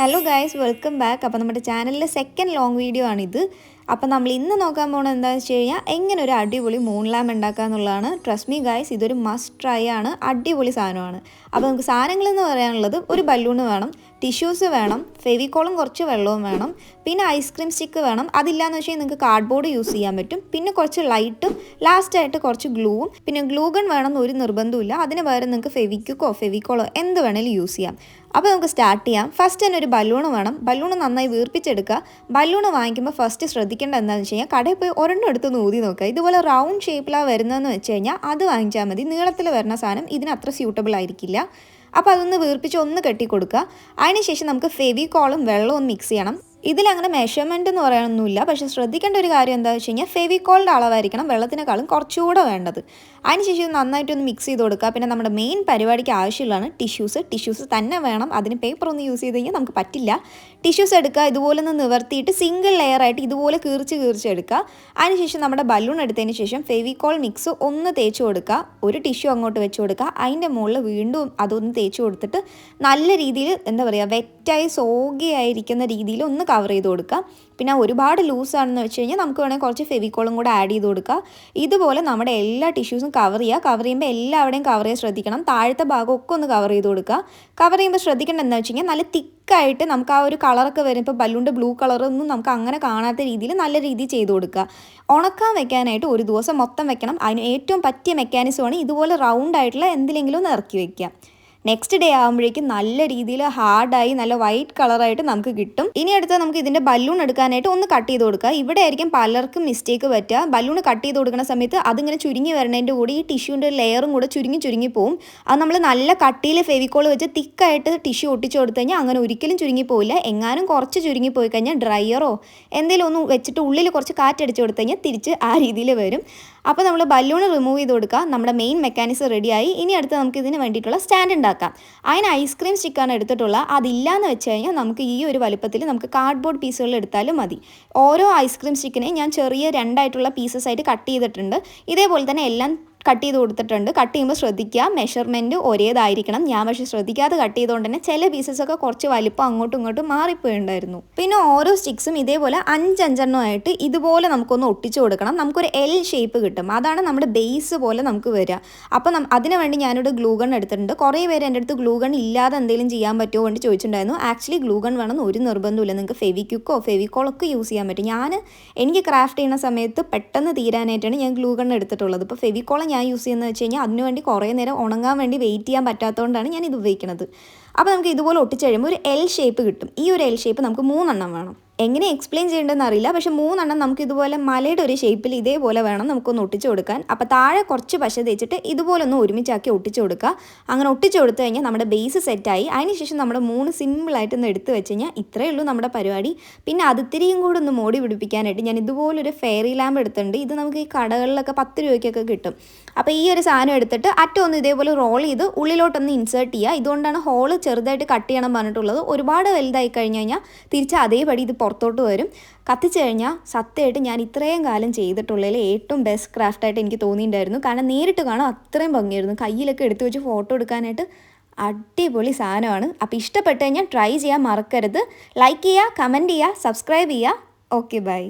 Hello guys welcome back അപ്പോൾ നമ്മുടെ ചാനലിലെ സെക്കൻഡ് ലോങ് വീഡിയോ ആണിത്. അപ്പോൾ നമ്മൾ ഇന്ന് നോക്കാൻ പോകുന്നത് എന്താണെന്ന് വെച്ച് കഴിഞ്ഞാൽ എങ്ങനെ ഒരു അടിപൊളി മൂൺ ലാമ്പ് ഉണ്ടാക്കുക എന്നുള്ളതാണ്. ട്രസ്റ്റ് മീ ഗൈസ് ഇതൊരു മസ്റ്റ് ട്രൈ ആണ്. അടിപൊളി സാധനമാണ്. അപ്പോൾ നമുക്ക് സാധനങ്ങളെന്ന് പറയാനുള്ളത് ഒരു ബലൂണ് വേണം ടിഷ്യൂസ് വേണം ഫെവിക്കോളും കുറച്ച് വെള്ളവും വേണം പിന്നെ ഐസ്ക്രീം സ്റ്റിക്ക് വേണം. അതില്ലാന്ന് വെച്ചാൽ നിങ്ങൾക്ക് കാർഡ്ബോർഡ് യൂസ് ചെയ്യാൻ പറ്റും. പിന്നെ കുറച്ച് ലൈറ്റും ലാസ്റ്റായിട്ട് കുറച്ച് ഗ്ലൂവും പിന്നെ ഗ്ലൂഗൺ വേണമെന്ന് ഒരു നിർബന്ധമില്ല അതിന് പകരം നിങ്ങൾക്ക് ഫെവിക്വിക്കോ ഫെവിക്കോളോ എന്ത് വേണേലും യൂസ് ചെയ്യാം. അപ്പോൾ നമുക്ക് സ്റ്റാർട്ട് ചെയ്യാം. ഫസ്റ്റ് തന്നെ ഒരു ബലൂൺ വേണം. ബലൂൺ നന്നായി വീർപ്പിച്ചെടുക്കുക. ബലൂൺ വാങ്ങിക്കുമ്പോൾ ഫസ്റ്റ് ശ്രദ്ധിക്കേണ്ട എന്താണെന്ന് വെച്ച് കഴിഞ്ഞാൽ കടയിൽ പോയി ഒരെണ്ണം എടുത്ത് ഊതി നോക്കുക. ഇതുപോലെ റൗണ്ട് ഷേപ്പിലാണ് വരുന്നതെന്ന് വെച്ച് കഴിഞ്ഞാൽ അത് വാങ്ങിച്ചാൽ മതി. നീളത്തിൽ വരുന്ന സാധനം ഇതിന് അത്ര സ്യൂട്ടബിൾ ആയിരിക്കില്ല. അപ്പോൾ അതൊന്ന് വീർപ്പിച്ച് ഒന്ന് കെട്ടി കൊടുക്കുക അതിനുശേഷം നമുക്ക് ഫെവിക്കോളും വെള്ളവും മിക്സ് ചെയ്യണം. ഇതിലങ്ങനെ മെഷർമെന്റ് എന്ന് പറയാനൊന്നുമില്ല. പക്ഷെ ശ്രദ്ധിക്കേണ്ട ഒരു കാര്യം എന്താ വെച്ച് കഴിഞ്ഞാൽ ഫെവിക്കോളിന്റെ അളവായിരിക്കണം വെള്ളത്തിനേക്കാളും കുറച്ചുകൂടെ വേണ്ടത്. അതിനുശേഷം ഇത് നന്നായിട്ടൊന്ന് മിക്സ് ചെയ്ത് കൊടുക്കുക. പിന്നെ നമ്മുടെ മെയിൻ പരിപാടിക്ക് ആവശ്യമുള്ളതാണ് ടിഷ്യൂസ് ടിഷ്യൂസ് തന്നെ വേണം. അതിന് പേപ്പർ ഒന്ന് യൂസ് ചെയ്ത് കഴിഞ്ഞാൽ നമുക്ക് പറ്റില്ല. ടിഷ്യൂസ് എടുക്കുക ഇതുപോലെ ഒന്ന് നിവർത്തിയിട്ട് സിംഗിൾ ലെയർ ആയിട്ട് ഇതുപോലെ കീറിച്ച് കീർച്ച് എടുക്കുക. അതിനുശേഷം നമ്മുടെ ബലൂൺ എടുത്തതിന് ശേഷം ഫെവിക്കോൾ മിക്സ് ഒന്ന് തേച്ച് കൊടുക്കുക. ഒരു ടിഷ്യൂ അങ്ങോട്ട് വെച്ച് കൊടുക്കുക. അതിന്റെ മുകളിൽ വീണ്ടും അതൊന്ന് തേച്ച് കൊടുത്തിട്ട് നല്ല രീതിയിൽ എന്താ പറയുക വെറ്റായി സോഗിയായിരിക്കുന്ന രീതിയിൽ ഒന്ന് കവർ ചെയ്ത് കൊടുക്കുക. പിന്നെ ഒരുപാട് ലൂസാണെന്ന് വെച്ച് കഴിഞ്ഞാൽ നമുക്ക് വേണമെങ്കിൽ കുറച്ച് ഫെവിക്കോളും കൂടെ ആഡ് ചെയ്ത് കൊടുക്കുക. ഇതുപോലെ നമ്മുടെ എല്ലാ ടിഷ്യൂസും കവർ ചെയ്യുക. കവർ ചെയ്യുമ്പോൾ എല്ലാവിടെയും കവർ ചെയ്യാൻ ശ്രദ്ധിക്കണം. താഴത്തെ ഭാഗമൊക്കെ ഒന്ന് കവർ ചെയ്ത് കൊടുക്കുക. കവർ ചെയ്യുമ്പോൾ ശ്രദ്ധിക്കേണ്ടത് എന്താ വെച്ച് കഴിഞ്ഞാൽ നല്ല തിക്കായിട്ട് നമുക്ക് ആ ഒരു കളറൊക്കെ വരും ഇപ്പോൾ ബലൂണിന്റെ ബ്ലൂ കളറൊന്നും നമുക്ക് അങ്ങനെ കാണാത്ത രീതിയിൽ നല്ല രീതിയിൽ ചെയ്ത് കൊടുക്കുക. ഉണക്കാൻ വെക്കാനായിട്ട് ഒരു ദിവസം മൊത്തം വെക്കണം. അതിന് ഏറ്റവും പറ്റിയ മെക്കാനിസമാണ് ഇതുപോലെ റൗണ്ട് ആയിട്ടുള്ള എന്തിലെങ്കിലും ഒന്ന് ഇറക്കി വെക്കുക. നെക്സ്റ്റ് ഡേ ആകുമ്പോഴേക്കും നല്ല രീതിയിൽ ഹാർഡായി നല്ല വൈറ്റ് കളറായിട്ട് നമുക്ക് കിട്ടും. ഇനി അടുത്ത നമുക്ക് ഇതിന്റെ ബലൂൺ എടുക്കാനായിട്ട് ഒന്ന് കട്ട് ചെയ്ത് കൊടുക്കുക ഇവിടെ ആയിരിക്കും പലർക്കും മിസ്റ്റേക്ക് പറ്റുക. ബലൂൺ കട്ട് ചെയ്ത് കൊടുക്കുന്ന സമയത്ത് അതിങ്ങനെ ചുരുങ്ങി വരണതിന്റെ കൂടി ഈ ടിഷ്യൂന്റെ ലെയറും കൂടെ ചുരുങ്ങി ചുരുങ്ങി പോകും അത് നമ്മൾ നല്ല കട്ടിയിൽ ഫെവിക്കോൾ വെച്ച് തിക്കായിട്ട് ടിഷ്യൂ ഒട്ടിച്ചു കൊടുത്തു കഴിഞ്ഞാൽ അങ്ങനെ ഒരിക്കലും ചുരുങ്ങി പോയില്ല എങ്ങാനും കുറച്ച് ചുരുങ്ങി പോയി കഴിഞ്ഞാൽ ഡ്രയറോ എന്തെങ്കിലും ഒന്ന് വെച്ചിട്ട് ഉള്ളിൽ കുറച്ച് കാറ്റടിച്ച് കൊടുത്തു കഴിഞ്ഞാൽ തിരിച്ച് ആ രീതിയിൽ വരും. അപ്പോൾ നമ്മൾ ബലൂൺ റിമൂവ് ചെയ്ത് കൊടുക്കുക നമ്മുടെ മെയിൻ മെക്കാനിസം റെഡിയായി ഇനി അടുത്ത് നമുക്ക് ഇതിന് വേണ്ടിയിട്ടുള്ള സ്റ്റാൻഡ് ഉണ്ടാക്കാം. അതിന് ഐസ്ക്രീം സ്റ്റിക്കാണ് എടുത്തിട്ടുള്ളത് അതില്ലാന്ന് വെച്ച് കഴിഞ്ഞാൽ നമുക്ക് ഈ ഒരു വലുപ്പത്തിൽ നമുക്ക് കാർഡ്ബോർഡ് പീസുകൾ എടുത്താലും മതി. ഓരോ ഐസ്ക്രീം സ്റ്റിക്കിനെയും ഞാൻ ചെറിയ രണ്ടായിട്ടുള്ള പീസസ് ആയിട്ട് കട്ട് ചെയ്തിട്ടുണ്ട്. ഇതേപോലെ തന്നെ എല്ലാം കട്ട് ചെയ്ത് കൊടുത്തിട്ടുണ്ട്. കട്ട് ചെയ്യുമ്പോൾ ശ്രദ്ധിക്കുക. മെഷർമെന്റ് ഒരേതായിരിക്കണം. ഞാൻ പക്ഷേ ശ്രദ്ധിക്കാതെ കട്ട് ചെയ്തുകൊണ്ട് തന്നെ ചില പീസസൊക്കെ കുറച്ച് വലിപ്പം അങ്ങോട്ടും ഇങ്ങോട്ടും മാറിപ്പോയിണ്ടായിരുന്നു. പിന്നെ ഓരോ സ്റ്റിക്സും ഇതേപോലെ അഞ്ചഞ്ചെണ്ണമായിട്ട് ഇതുപോലെ നമുക്കൊന്ന് ഒട്ടിച്ചു കൊടുക്കണം. നമുക്കൊരു എൽ ഷേപ്പ് കിട്ടും. അതാണ് നമ്മുടെ ബേസ് പോലെ നമുക്ക് വരിക അപ്പം അതിനു വേണ്ടി ഞാനിവിടെ ഗ്ലൂഗൺ എടുത്തിട്ടുണ്ട്. കുറേ പേര് എന്റെ അടുത്ത് ഗ്ലൂഗൺ ഇല്ലാതെ എന്തെങ്കിലും ചെയ്യാൻ പറ്റുമോ എന്ന് ചോദിച്ചിട്ടുണ്ടായിരുന്നു ആക്ച്വലി ഗ്ലൂഗൺ വേണമെന്ന് ഒരു നിർബന്ധമില്ല നിങ്ങൾക്ക് ഫെവിക്യുക്കോ ഫെവിക്കോളൊക്കെ യൂസ് ചെയ്യാൻ പറ്റും. ഞാൻ എനിക്ക് ക്രാഫ്റ്റ് ചെയ്യുന്ന സമയത്ത് പെട്ടെന്ന് തീരാനായിട്ടാണ് ഞാൻ ഗ്ലൂഗൺ എടുത്തിട്ടുള്ളത്. ഇപ്പോൾ ഫെവിക്കോളം ഞാൻ യൂസ് ചെയ്യുന്നത് വെച്ച് കഴിഞ്ഞാൽ അതിനുവേണ്ടി കുറേ നേരം ഉണങ്ങാൻ വേണ്ടി വെയിറ്റ് ചെയ്യാൻ പറ്റാത്തതുകൊണ്ടാണ് ഞാൻ ഇത് ഉപയോഗിക്കുന്നത്. അപ്പോൾ നമുക്ക് ഇതുപോലെ ഒട്ടിച്ച് കഴിയുമ്പോൾ ഒരു എൽ ഷേപ്പ് കിട്ടും. ഈ ഒരു എൽ ഷേപ്പ് നമുക്ക് മൂന്നെണ്ണം വേണം. എങ്ങനെ എക്സ്പ്ലെയിൻ ചെയ്യേണ്ടതെന്ന് അറിയില്ല. പക്ഷേ മൂന്നെണ്ണം നമുക്ക് ഇതുപോലെ മലയുടെ ഒരു ഷേപ്പിൽ ഇതേപോലെ വേണം നമുക്കൊന്ന് ഒട്ടിച്ചു കൊടുക്കാൻ. അപ്പോൾ താഴെ കുറച്ച് പശ തേച്ചിട്ട് ഇതുപോലെ ഒന്ന് ഒരുമിച്ചാക്കി ഒട്ടിച്ചു കൊടുക്കുക. അങ്ങനെ ഒട്ടിച്ചു കൊടുത്തു കഴിഞ്ഞാൽ നമ്മുടെ ബേസ് സെറ്റായി അതിനുശേഷം നമ്മൾ മൂന്ന് സിമ്പിളായിട്ട് ഒന്ന് എടുത്ത് വെച്ച് കഴിഞ്ഞാൽ ഇത്രയേ ഉള്ളൂ നമ്മുടെ പരിപാടി. പിന്നെ അതിത്തിരിയും കൂടെ ഒന്ന് മോടി പിടിപ്പിക്കാനായിട്ട് ഞാൻ ഇതുപോലൊരു ഫെയറി ലാമ്പ് എടുത്തിട്ടുണ്ട്. ഇത് നമുക്ക് ഈ കടകളിലൊക്കെ പത്ത് രൂപയ്ക്കൊക്കെ കിട്ടും. അപ്പോൾ ഈ ഒരു സാധനം എടുത്തിട്ട് അറ്റം ഒന്ന് ഇതേപോലെ റോൾ ചെയ്ത് ഉള്ളിലോട്ടൊന്ന് ഇൻസേർട്ട് ചെയ്യുക. ഇതുകൊണ്ടാണ് ഹോൾ ചെറുതായിട്ട് കട്ട് ചെയ്യണം പറഞ്ഞിട്ടുള്ളത്. ഒരുപാട് വലുതായി കഴിഞ്ഞ് കഴിഞ്ഞാൽ തിരിച്ച് അതേപടി ഇത് പുറത്തോട്ട് വരും. കത്തിച്ച് കഴിഞ്ഞാൽ സത്യമായിട്ട് ഞാൻ ഇത്രയും കാലം ചെയ്തിട്ടുള്ളതിൽ ഏറ്റവും ബെസ്റ്റ് ക്രാഫ്റ്റായിട്ട് എനിക്ക് തോന്നിയിട്ടുണ്ടായിരുന്നു. കാരണം നേരിട്ട് കാണാൻ അത്രയും ഭംഗിയായിരുന്നു. കയ്യിലൊക്കെ എടുത്തു വെച്ച് ഫോട്ടോ എടുക്കാനായിട്ട് അടിപൊളി സാധനമാണ്. അപ്പോൾ ഇഷ്ടപ്പെട്ട് കഴിഞ്ഞാൽ ട്രൈ ചെയ്യാൻ മറക്കരുത്. ലൈക്ക് ചെയ്യുക കമന്റ് ചെയ്യുക സബ്സ്ക്രൈബ് ചെയ്യുക. Okay bye